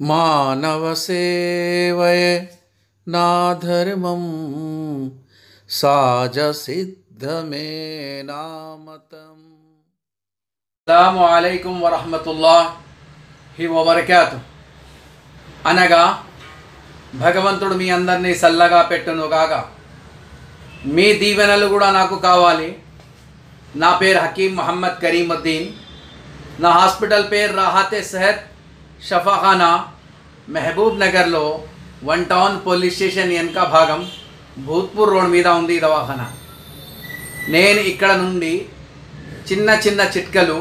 మానవ సేవయే నా ధర్మం సాజ సిద్ధమే నా మతం అస్సలాము అలైకుం వరహమతుల్లాహి వబర్కాతు అనగా భగవంతుడు మీ అందరినీ సల్లగా పెట్టునుగాక. మీ దీవెనలు కూడా నాకు కావాలి. నా పేరు హకీం మహమ్మద్ కరీముద్దీన్. నా హాస్పిటల్ పేరు రాహతే సెహత్. షఫాఖానా మహబూబ్ నగర్లో వన్ టౌన్ పోలీస్ స్టేషన్ వెనక భాగం భూత్పూర్ రోడ్ మీద ఉంది దవాఖానా. నేను ఇక్కడ నుండి చిన్న చిన్న చిట్కలు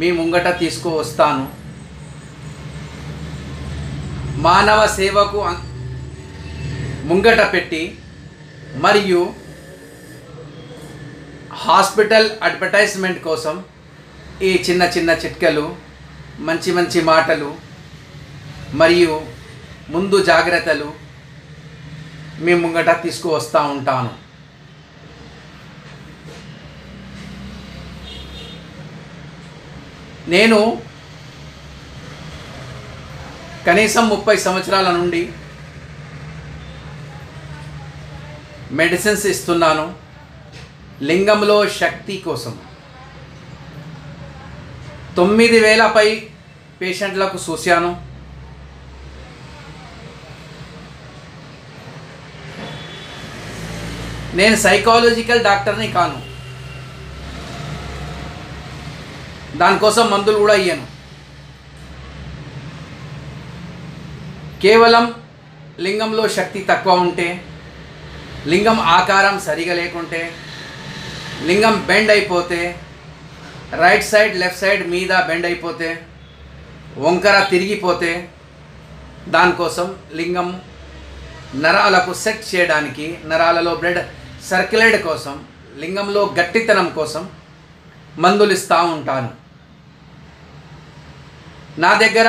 మీ ముంగట తీసుకువస్తాను. మానవ సేవకు ముంగట పెట్టి మరియు హాస్పిటల్ అడ్వర్టైజ్మెంట్ కోసం ఈ చిన్న చిన్న చిట్కలు మంచి మంచి మాటలు మరియు ముందు జాగ్రత్తలు మీ ముంగట తీసుకువస్తూ ఉంటాను. నేను కనీసం ముప్పై సంవత్సరాల నుండి మెడిసిన్స్ ఇస్తున్నాను. లింగంలో శక్తి కోసం. తొమ్మిది వేలపై పేషెంట్లకు చూశాను నేను సైకాలజికల్ డాక్టర్ని కాను. దానికోసం మందులు కూడా ఇయ్యను. కేవలం లింగంలో శక్తి తక్కువ ఉంటే లింగం ఆకారం సరిగా లేకుంటే లింగం బెండ్ అయిపోతే రైట్ సైడ్ లెఫ్ట్ సైడ్ మీద బెండ్ అయిపోతే వంకర తిరిగిపోతే దానికోసం లింగం నరాలకు సెట్ చేయడానికి నరాలలో బ్లడ్ సర్క్యులేట్ కోసం లింగంలో గట్టితనం కోసం మందులు ఇస్తూ ఉంటాను. నా దగ్గర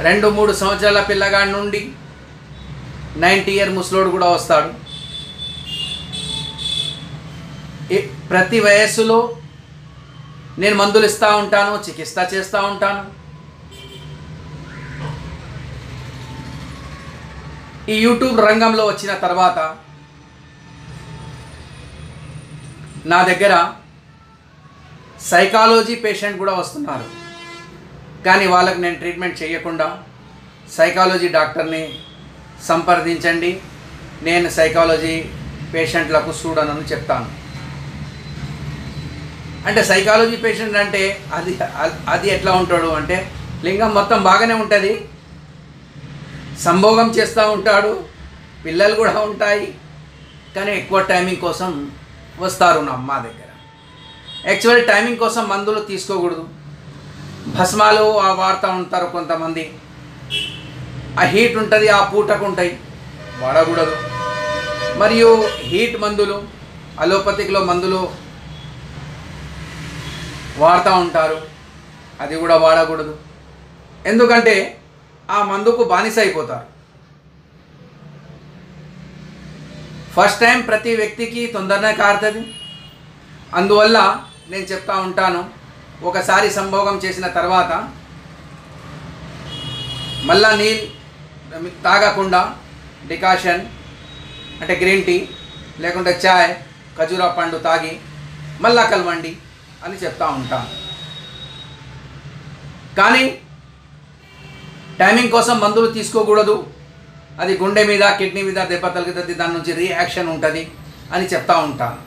రెండు మూడు సంవత్సరాల పిల్లగాడి నుండి నైంటీ ఇయర్ ముసలోడు కూడా వస్తాడు. ప్రతి వయస్సులో నేను మందులు ఇస్తూ ఉంటాను చికిత్స చేస్తూ ఉంటాను. ఈ యూట్యూబ్ రంగంలో వచ్చిన తర్వాత నా దగ్గర సైకాలజీ పేషెంట్ కూడా వస్తున్నారు. కానీ వాళ్ళకి నేను ట్రీట్మెంట్ చేయకుండా సైకాలజీ డాక్టర్ని సంప్రదించండి. నేను సైకాలజీ పేషెంట్లకు చూడనని చెప్తాను. అంటే సైకాలజీ పేషెంట్ అంటే అది అది ఎట్లా ఉంటాడు అంటే లింగం మొత్తం బాగానే ఉంటుంది. సంభోగం చేస్తూ ఉంటాడు. పిల్లలు కూడా ఉంటాయి. కానీ ఎక్కువ టైమింగ్ కోసం వస్తారు నా అమ్మ దగ్గర. యాక్చువల్లీ టైమింగ్ కోసం మందులు తీసుకోకూడదు. భస్మాలు ఆ వాడుతూ ఉంటారు కొంతమంది. ఆ హీట్ ఉంటుంది ఆ పూటకు ఉంటాయి. వాడకూడదు. మరియు హీట్ మందులు అలోపతిక్లో మందులు వాడుతూ ఉంటారు. అది కూడా వాడకూడదు. ఎందుకంటే ఆ మందుకు బానిస అయిపోతారు ఫస్ట్ టైం ప్రతి వ్యక్తికి తొందరనే కారుతుంది. అందువల్ల నేను చెప్తా ఉంటాను. ఒకసారి సంభోగం చేసిన తర్వాత మళ్ళా నీళ్ళు తాగకుండా డికాషన్ అంటే గ్రీన్ టీ లేకుంటే చాయ్ ఖజూరా పండు తాగి మళ్ళా కలవండి. అని చెప్తా ఉంటాను కానీ టైమింగ్ కోసం మందులు తీసుకోకూడదు. అది గుండె మీద కిడ్నీ మీద దెబ్బ తగులుతుంది దాని నుంచి రియాక్షన్ ఉంటుంది అని చెప్తా ఉంటాను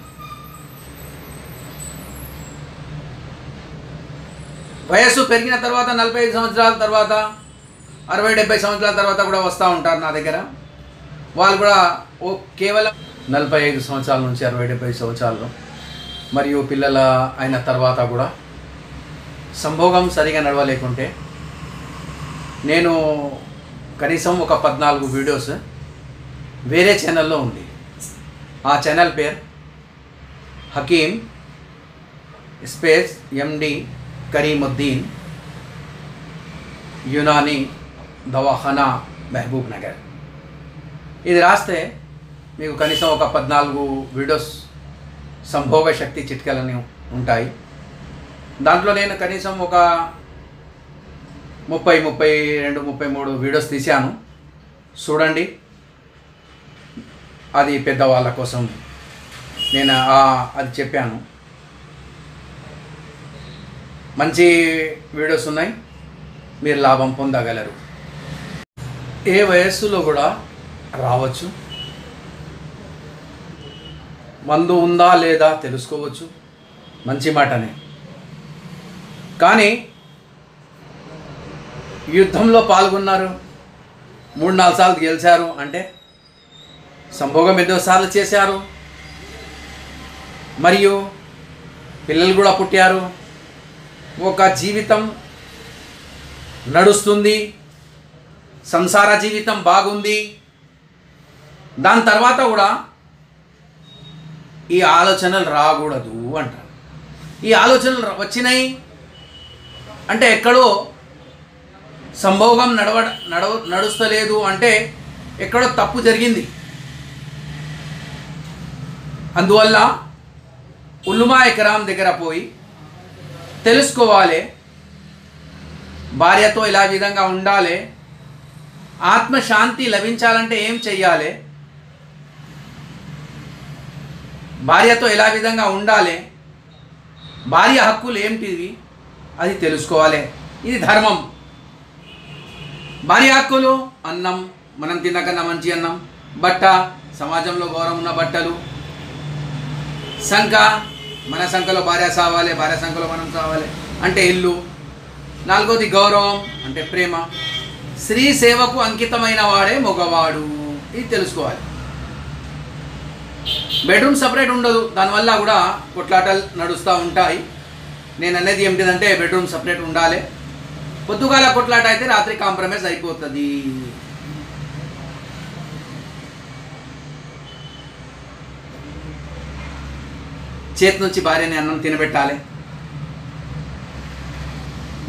వయస్సు పెరిగిన తర్వాత నలభై ఐదు సంవత్సరాల తర్వాత అరవై డెబ్బై సంవత్సరాల తర్వాత కూడా వస్తూ ఉంటారు నా దగ్గర. వాళ్ళు కూడా ఓ కేవలం నలభై ఐదు సంవత్సరాల నుంచి అరవై డెబ్బై సంవత్సరాలు మరియు పిల్లల అయిన తర్వాత కూడా సంభోగం సరిగా నడవలేకుంటే నేను కనీసం ఒక పద్నాలుగు వీడియోస్ వేరే ఛానల్లో ఉంది. ఆ ఛానల్ పేరు హకీం స్పేస్ ఎండి కరీముద్దీన్ యునాని దవాఖానా మహబూబ్ నగర్. ఇది రాస్తే మీకు కనీసం ఒక పద్నాలుగు వీడియోస్ సంభోగ శక్తి చిట్కలని ఉంటాయి. దాంట్లో నేను కనీసం ఒక ముప్పై ముప్పై రెండు ముప్పై మూడు వీడియోస్ తీశాను. చూడండి. అది పెద్దవాళ్ళ కోసం నేను అది చెప్పాను. మంచి వీడియోస్ ఉన్నాయి. మీరు లాభం పొందగలరు. ఏ వయస్సులో కూడా రావచ్చు. మందు ఉందా లేదా తెలుసుకోవచ్చు. మంచి మాటనే. కానీ యుద్ధంలో పాల్గొన్నారు. మూడు నాలుగు సార్లు గెలిచారు అంటే సంభోగం ఎన్నోసార్లు చేశారు. మరియు పిల్లలు కూడా పుట్టారు. ఒక జీవితం నడుస్తుంది. సంసార జీవితం బాగుంది. దాని తర్వాత కూడా ఈ ఆలోచనలు రాకూడదు అంటారు. ఈ ఆలోచనలు వచ్చినాయి అంటే ఎక్కడో సంభోగం నడవ నడవ నడుస్తలేదు అంటే ఎక్కడో తప్పు జరిగింది. అందువల్ల ఉల్లుమా ఎకరాం దగ్గర పోయి తెలుసుకోవాలి భార్యతో ఇలా విధంగా ఉండాలి ఆత్మశాంతి లభించాలంటే ఏం చెయ్యాలి? భార్యతో ఎలా విధంగా ఉండాలి? భార్య హక్కులు ఏంటివి అది తెలుసుకోవాలి. ఇది ధర్మం. భార్య హక్కులు అన్నం మనం తిన్నకన్నా మంచి అన్నం. బట్ట సమాజంలో గౌరవం ఉన్న బట్టలు. సంఖ మన సంఖలో భార్య సావాలి భార్య సంఖలో మనం సావాలి. అంటే ఇల్లు. నాలుగోది గౌరవం అంటే ప్రేమ. స్త్రీ సేవకు అంకితమైన వాడే మగవాడు. ఇది తెలుసుకోవాలి. బెడ్రూమ్ సపరేట్ ఉండదు. దానివల్ల కూడా కొట్లాటలు నడుస్తూ ఉంటాయి. నేను అనేది ఏమిటిదంటే బెడ్రూమ్ సపరేట్ ఉండాలి. పొద్దుగాల కొట్లాట అయితే రాత్రి కాంప్రమైజ్ అయిపోతుంది. చేతి నుంచి భార్యని అన్నం తినబెట్టాలి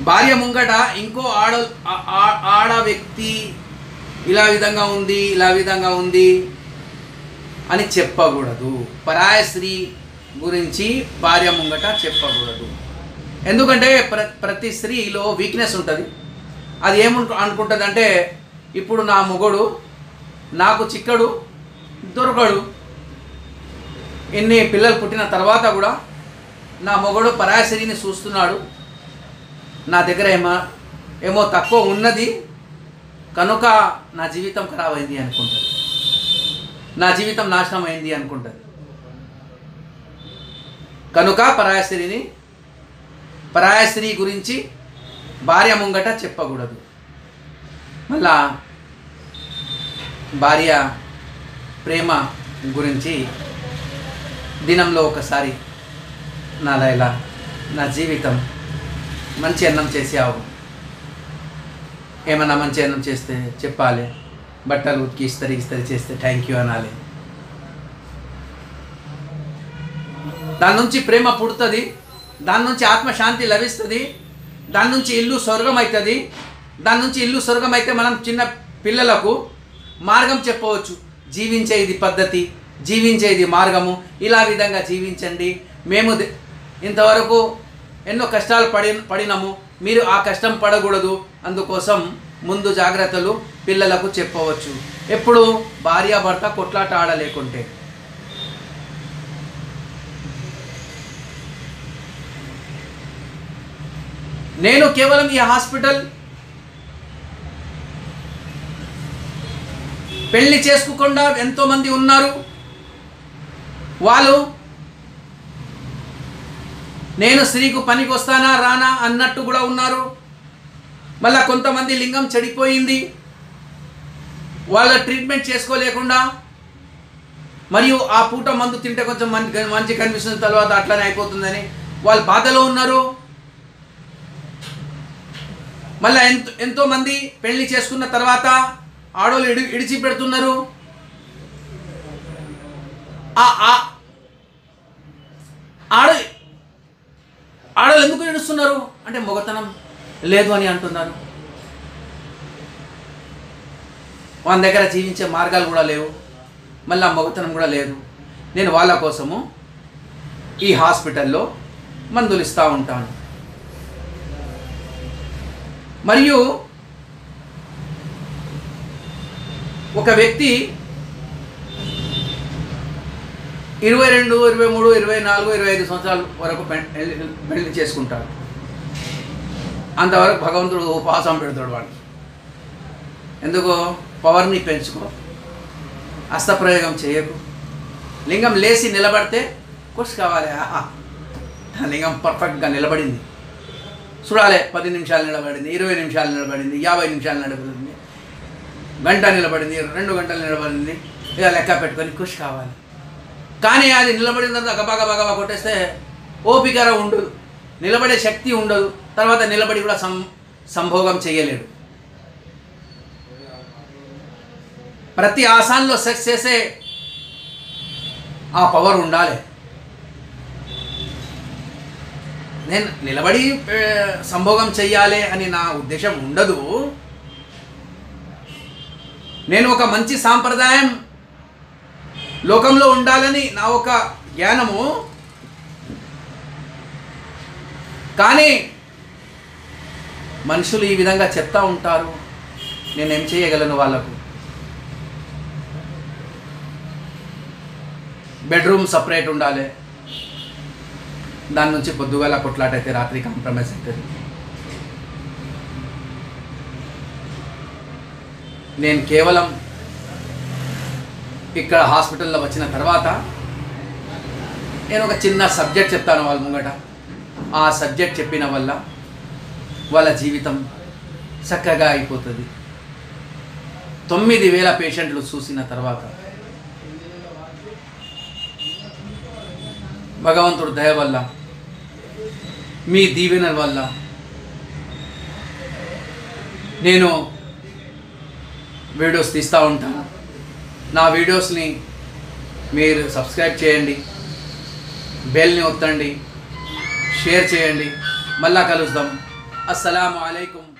భార్య ముంగట ఇంకో ఆడ ఆడ వ్యక్తి ఇలా విధంగా ఉంది ఇలా విధంగా ఉంది. అని చెప్పకూడదు. పరాయ స్త్రీ గురించి భార్య ముంగట చెప్పకూడదు. ఎందుకంటే ప్ర ప్రతి స్త్రీలో వీక్నెస్ ఉంటుంది. అది ఏమను అనుకుంటుంది అంటే ఇప్పుడు నా మొగడు నాకు చిక్కడు దొరకడు. ఎన్ని పిల్లలు పుట్టిన తర్వాత కూడా నా మొగడు పరాయ చూస్తున్నాడు. నా దగ్గర ఏమో ఏమో తక్కువ ఉన్నది. కనుక నా జీవితం ఖరాబ్ అయింది అనుకుంటుంది. నా జీవితం నాశనం అయింది అనుకుంటుంది. కనుక పరాయశ్రీని పరాయశ్రీ గురించి భార్య ముంగట చెప్పకూడదు. మళ్ళా భార్య ప్రేమ గురించి దినంలో ఒకసారి నా లైలా నా జీవితం మంచి అన్నం చేసావు ఏమన్నా మంచి అన్నం చేస్తే చెప్పాలి. బట్టలు ఉతికి ఇస్తారు ఇస్తారు చేస్తే థ్యాంక్ యూ అనాలి. దాని నుంచి ప్రేమ పుడుతుంది దాని నుంచి ఆత్మశాంతి లభిస్తుంది దాని నుంచి ఇల్లు స్వర్గం అవుతుంది దాని నుంచి ఇల్లు స్వర్గం అయితే మనం చిన్న పిల్లలకు మార్గం చెప్పవచ్చు. జీవించే ఇది పద్ధతి జీవించే ఇది మార్గము ఇలా విధంగా జీవించండి. మేము ఇంతవరకు ఎన్నో కష్టాలు పడి పడినాము మీరు ఆ కష్టం పడకూడదు. అందుకోసం ముందు జాగ్రత్తలు పిల్లలకు చెప్పవచ్చు. ఎప్పుడు భార్యాభర్త కొట్లాట ఆడలేకుంటే నేను కేవలం ఈ హాస్పిటల్ పెళ్ళి చేసుకోకుండా ఎంతోమంది ఉన్నారు. వాళ్ళు నేను స్త్రీకు పనికి వస్తానా రానా అన్నట్టు కూడా ఉన్నారు. మళ్ళీ కొంతమంది లింగం చెడిపోయింది. వాళ్ళ ట్రీట్మెంట్ చేసుకోలేకుండా మరియు ఆ పూట మందు తింటే కొంచెం మంచి మంచి కనిపిస్తున్న తర్వాత అట్లనే అయిపోతుందని వాళ్ళు బాధలో ఉన్నారు. మళ్ళీ ఎంతో ఎంతోమంది పెళ్ళి చేసుకున్న తర్వాత ఆడోళ్ళు ఇడి ఇడిచి పెడుతున్నారు ఆడ ఆడోళ్ళు ఎందుకు ఇడుస్తున్నారు అంటే మొగతనం. లేదు అని అంటున్నారు వాళ్ళ దగ్గర జీవించే మార్గాలు కూడా లేవు. మళ్ళీ ఆ కూడా లేదు. నేను వాళ్ళ కోసము ఈ హాస్పిటల్లో మందులు ఇస్తూ ఉంటాను. మరియు ఒక వ్యక్తి ఇరవై రెండు ఇరవై మూడు ఇరవై నాలుగు ఇరవై ఐదు సంవత్సరాల వరకు పెళ్ళి- పెళ్ళి చేసుకుంటాడు. అంతవరకు భగవంతుడు ఉపవాసం పెడతాడు వాడికి. ఎందుకు? పవర్ని పెంచుకో. అస్తప్రయోగం చేయకు. లింగం లేచి నిలబడితే కుష్ కావాలి. ఆహా ఆ. లింగం పర్ఫెక్ట్గా నిలబడింది. చూడాలి పది నిమిషాలు నిలబడింది ఇరవై నిమిషాలు నిలబడింది యాభై నిమిషాలు నిలబడింది గంట నిలబడింది రెండు గంటలు నిలబడింది ఇలా లెక్క పెట్టుకొని కుష్ కావాలి. కానీ అది నిలబడిన తర్వాత గబా గబా గబా కొట్టేస్తే ఓపికర ఉండదు. నిలబడే శక్తి ఉండదు. తర్వాత నిలబడి కూడా సం సంభోగం చేయలేడు. ప్రతి ఆసాన్లో సెక్స్ చేసే ఆ పవర్ ఉండాలి. నేను నిలబడి సంభోగం చెయ్యాలి అని నా ఉద్దేశం ఉండదు. నేను ఒక మంచి సాంప్రదాయం లోకంలో ఉండాలని నా ఒక జ్ఞానము. కానీ మనుషులు ఈ విధంగా చెప్తా ఉంటారు. నేనేం చేయగలను వాళ్ళకు? బెడ్రూమ్ సపరేట్ ఉండాలి. దాని నుంచి పొద్దుగాల కొట్లాటైతే రాత్రి కాంప్రమైజ్ అవుతుంది నేను కేవలం ఇక్కడ హాస్పిటల్లో వచ్చిన తర్వాత నేను ఒక చిన్న సబ్జెక్ట్ చెప్తాను వాళ్ళ ముంగట. ఆ సబ్జెక్ట్ చెప్పిన వల్ల వాళ్ళ జీవితం చక్కగా అయిపోతుంది. తొమ్మిది వేల పేషెంట్లు చూసిన తర్వాత భగవంతుడు దయ వల్ల మీ దీవెన వల్ల నేను వీడియోస్ తీస్తూ ఉంటాను నా వీడియోస్ని మీరు సబ్స్క్రైబ్ చేయండి బెల్ని ఒత్తండి షేర్ చేయండి. మళ్ళా కలుద్దాం. السلام عليكم